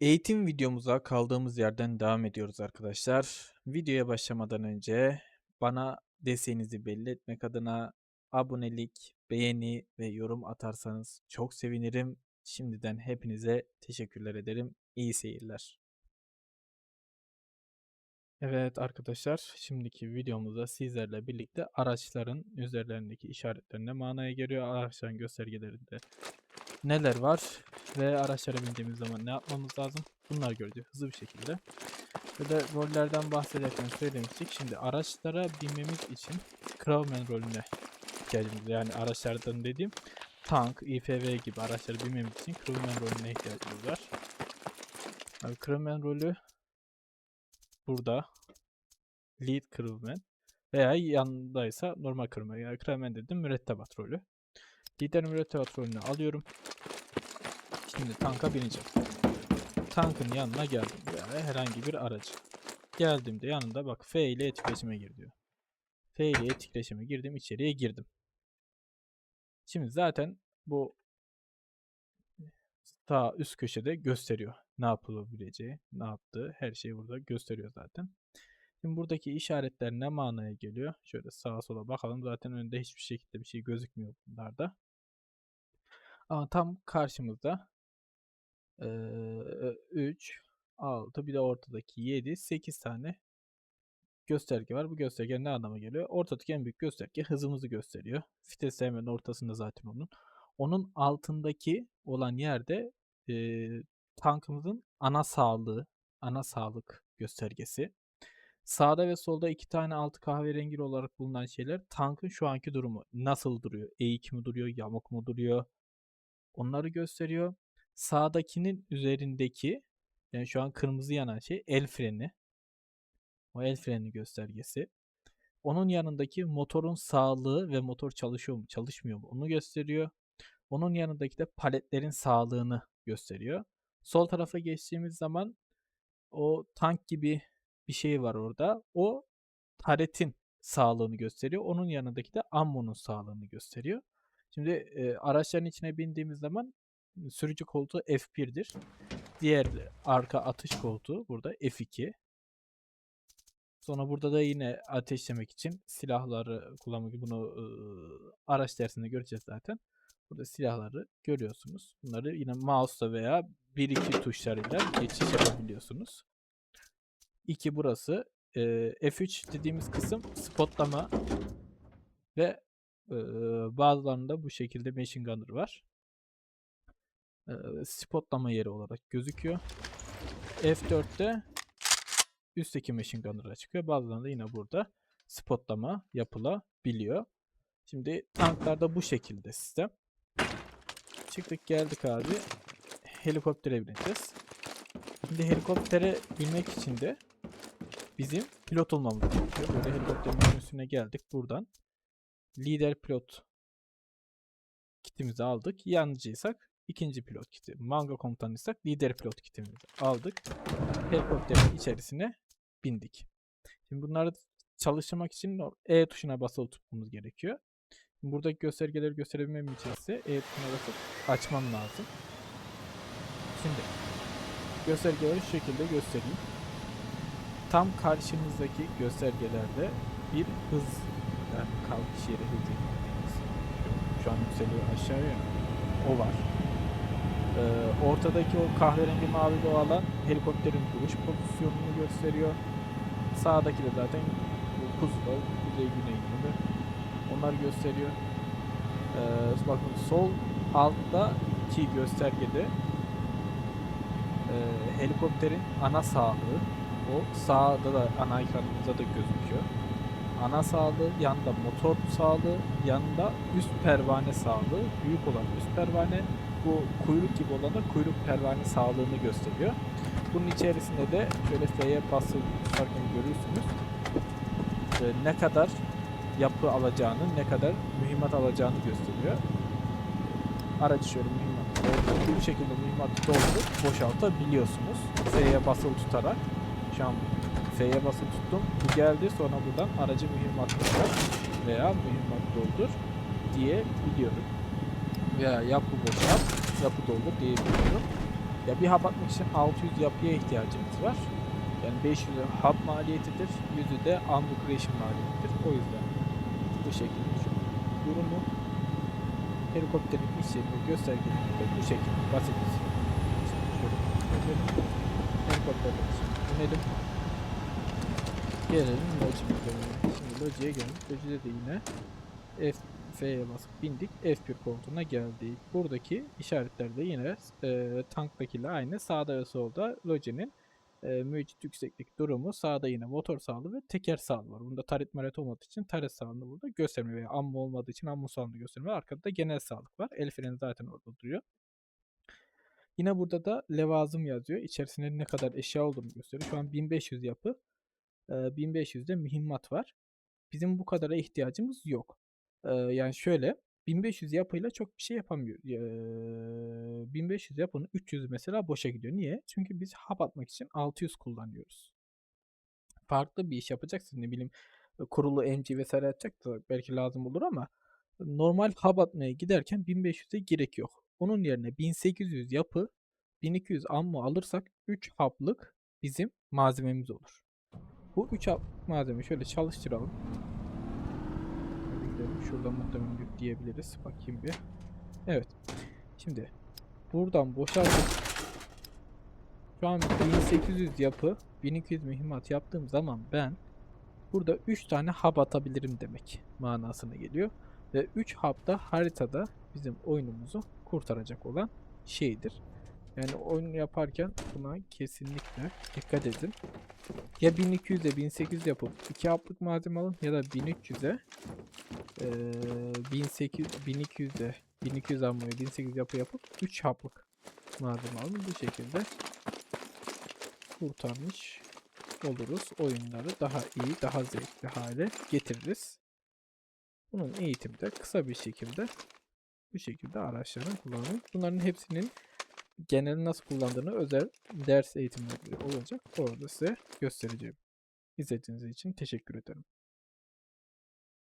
Eğitim videomuza kaldığımız yerden devam ediyoruz arkadaşlar. Videoya başlamadan önce bana desteğinizi belli etmek adına abonelik, beğeni ve yorum atarsanız çok sevinirim. Şimdiden hepinize teşekkürler ederim. İyi seyirler. Evet arkadaşlar, şimdiki videomuzda sizlerle birlikte araçların üzerlerindeki işaretler ne manaya geliyor, araçların göstergelerinde neler var ve araçlara bindiğimiz zaman ne yapmamız lazım bunlar göreceğiz hızlı bir şekilde. Ve de rollerden bahsederken söylemiştik. Şimdi araçlara binmemiz için Crewman rolüne ihtiyacımız var. Yani araçlardan dediğim tank, IFV gibi araçlara binmemiz için Crewman rolüne ihtiyacımız var. Abi Crewman rolü burada Lead Crewman veya yanındaysa normal Crewman. Yani Crewman dedim mürettebat rolü. Lider rolünü alıyorum. Şimdi tanka bineceğim. Tankın yanına geldim veya herhangi bir aracı. Geldiğimde yanında bak F ile etkileşime gir diyor. F ile etkileşime girdim içeriye girdim. Şimdi zaten bu sağ üst köşede gösteriyor ne yapılabileceği, ne yaptığı her şeyi burada gösteriyor zaten. Şimdi buradaki işaretler ne manaya geliyor? Şöyle sağa sola bakalım. Zaten önünde hiçbir şekilde bir şey gözükmüyor bunlarda. Ama tam karşımızda 3, 6 bir de ortadaki 7, 8 tane gösterge var. Bu gösterge ne anlama geliyor? Ortadaki en büyük gösterge hızımızı gösteriyor. Vites hemen ortasında zaten onun. Onun altındaki olan yerde e, tankımızın ana sağlığı, ana sağlık göstergesi. Sağda ve solda iki tane altı kahverengi olarak bulunan şeyler tankın şu anki durumu. Nasıl duruyor? Eğik mi duruyor? Yamuk mu duruyor? Onları gösteriyor. Sağdakinin üzerindeki yani şu an kırmızı yanan şey el freni. O el freni göstergesi. Onun yanındaki motorun sağlığı ve motor çalışıyor mu çalışmıyor mu onu gösteriyor. Onun yanındaki de paletlerin sağlığını gösteriyor. Sol tarafa geçtiğimiz zaman o tank gibi bir şey var orada. O taretin sağlığını gösteriyor. Onun yanındaki de ammonun sağlığını gösteriyor. Şimdi e, araçların içine bindiğimiz zaman sürücü koltuğu F1'dir. Diğer arka atış koltuğu burada F2. Sonra burada da yine ateşlemek için silahları kullanmak bunu e, araç dersinde göreceğiz zaten. Burada silahları görüyorsunuz. Bunları yine mouse'la veya 1-2 tuşlarıyla geçiş yapabiliyorsunuz. 2 burası. E, F3 dediğimiz kısım spotlama ve e, bazılarında bu şekilde machine gunner var spotlama yeri olarak gözüküyor. F4'te üstteki machine gunner'a çıkıyor. Bazılarında yine burada spotlama yapılabiliyor. Şimdi tanklarda bu şekilde sistem. Çıktık geldik abi. Helikoptere bineceğiz. Şimdi helikoptere binmek için de bizim pilot olmamız gerekiyor. Böyle helikopterin menüsüne geldik. Buradan lider pilot kitimizi aldık. Yancıysak ikinci pilot kiti. Manga komutanıysak lider pilot kitimizi aldık. Helikopterin içerisine bindik. Şimdi bunları çalıştırmak için E tuşuna basılı tutmamız gerekiyor. Şimdi buradaki göstergeleri gösterebilmem için ise E tuşuna basıp açmam lazım. Şimdi göstergeleri şu şekilde göstereyim. Tam karşımızdaki göstergelerde bir hız yani kalkış yeri hızı şu an yükseliyor aşağıya o var. Ee, ortadaki o kahverengi mavi alan helikopterin duruş pozisyonunu gösteriyor. Sağdaki de zaten pusula, kuzey güney gibi. Onlar gösteriyor. Ee, bakın sol altta ki göstergede e, helikopterin ana sağlığı o sağda da ana ekranımızda da gözüküyor. Ana sağlığı, yanında motor sağlığı, yanında üst pervane sağlığı, büyük olan üst pervane, bu kuyruk gibi olan da kuyruk pervane sağlığını gösteriyor. Bunun içerisinde de şöyle F'ye basıp tutarken görürsünüz. Ee, ne kadar yapı alacağını, ne kadar mühimmat alacağını gösteriyor. Aracı şöyle mühimmat doldurup, bu şekilde mühimmatı doldurup boşaltabiliyorsunuz. F'ye basılı tutarak. Şu an F'ye basılı tuttum. Bu geldi. Sonra buradan aracı mühimmat doldur veya mühimmat doldur diye biliyorum veya yapı boşalt, yapı doldur diyebiliyorum. Ya bir hap atmak için 600 yapıya ihtiyacımız var. Yani 500 hap maliyetidir. 100'ü de Ambu Creation maliyetidir. O yüzden bu şekilde şu durumu helikopterin işlerini göstergeleri de bu şekilde basit. Şimdi şöyle inelim. Şimdi inelim. Gelelim. Şimdi Logi'ye geldik. De yine F F'ye basıp bindik. F1 koltuğuna geldik. Buradaki işaretler de yine e, tanktakiyle aynı. Sağda ve solda Logi'nin e, mevcut yükseklik durumu. Sağda yine motor sağlığı ve teker sağlığı var. Bunda taret maret olmadığı için taret sağlığını burada göstermiyor. Veya ammu olmadığı için ammu sağlığını göstermiyor. Arkada da genel sağlık var. El freni zaten orada duruyor. Yine burada da levazım yazıyor. İçerisinde ne kadar eşya olduğunu gösteriyor. Şu an 1500 yapı. E, 1500'de mühimmat var. Bizim bu kadara ihtiyacımız yok. Yani şöyle 1500 yapıyla çok bir şey yapamıyor. Ee, 1500 yapının 300 mesela boşa gidiyor. Niye? Çünkü biz hap atmak için 600 kullanıyoruz. Farklı bir iş yapacaksın ne bileyim kurulu MC vesaire atacak da belki lazım olur ama normal hap atmaya giderken 1500'e gerek yok. Onun yerine 1800 yapı 1200 ammo alırsak 3 haplık bizim malzememiz olur. Bu 3 haplık malzemeyi şöyle çalıştıralım. Hadi gidelim. Şuradan muhtemelen yükleyebiliriz. Bakayım bir. Evet. Şimdi buradan boşaltıp şu an 1800 yapı 1200 mühimmat yaptığım zaman ben burada 3 tane hub atabilirim demek manasına geliyor. Ve 3 hub da haritada bizim oyunumuzu kurtaracak olan şeydir. Yani oyun yaparken buna kesinlikle dikkat edin. Ya 1200'e 1800 yapıp 2 haplık malzeme alın ya da 1300'e eee 1800 1200'e 1200 ammoya 1800 yapı yapıp 3 haplık malzeme alın. Bu şekilde kurtarmış oluruz. Oyunları daha iyi, daha zevkli hale getiririz. Bunun eğitimi de kısa bir şekilde bu şekilde araçların kullanımı. Bunların hepsinin genel nasıl kullandığını özel ders eğitimleri olacak. Orada size göstereceğim. İzlediğiniz için teşekkür ederim.